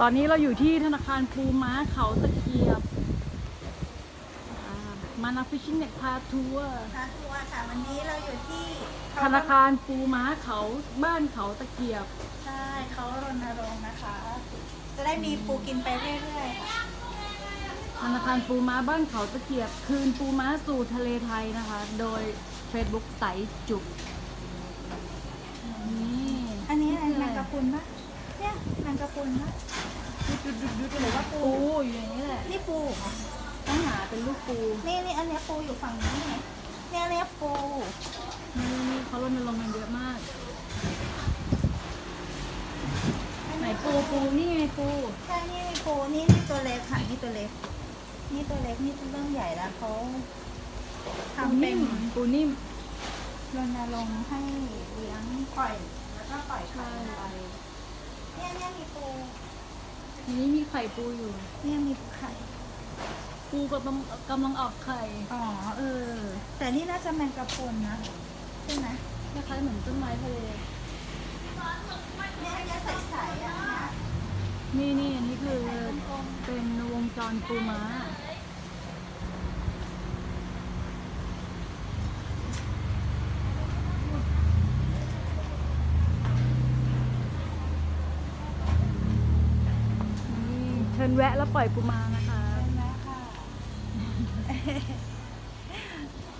ตอนนี้เราอยู่ที่ธนาคารปูม้าเขาตะเกียบอ่ามานาฟิชชิ่งเน็ตพาทัวร์พาทัวร์ค่ะวันนี้เราอยู่ที่ธนาคารปูม้าเขาบ้านเขาตะเกียบ ใช่เขารณรงค์นะคะ จะได้มีปูกินไปเรื่อยๆค่ะธนาคารปูม้าบ้านเขาตะเกียบ คืนปูม้าสู่ทะเลไทยนะคะ โดย Facebook ไตจุกนี่อันนี้อะไรแมงกะพรุนปะเนี่ยแมงกะพรุนปะ ดุดดุดดุดหรือว่าปูอยู่อย่างนี้แหละนี่ปูเหรอต้องหาเป็นลูกปูนี่นี่อันเนี้ยปูอยู่ฝั่งนี้ไงเนี่ยอันเนี้ยปูนี่นี่เขารณรงค์กันเยอะมากไหนปูปูนี่ไงปูใช่นี่มีปูนี่นี่ตัวเล็กค่ะนี่ตัวเล็ก นี่ตัวเล็กนี่เริ่มใหญ่แล้วเขาปูทำเป็นิ่นมปูนิ่มรณรงค์ให้เลี้ยงปล่อยแล้วก็ปล่อยไข่ไปเนี่ยเนี่ยมีปู ทีนี้มีไข่ปูอยู่ เนี่ยมีไข่ ปูกำลังกำลังออกไข่อ๋อเออ แต่นี่น่าจะแมงกะพรุนนะใช่ไหมคล้ายๆเหมือนต้นไม้ทะเลเนี่ยเนี่ยใสๆอะนี่นี่อันนี้คือเป็นวงจรปูม้า นี่ เชิญแวะแล้วปล่อยปูมานะคะเป็นไหมค่ะ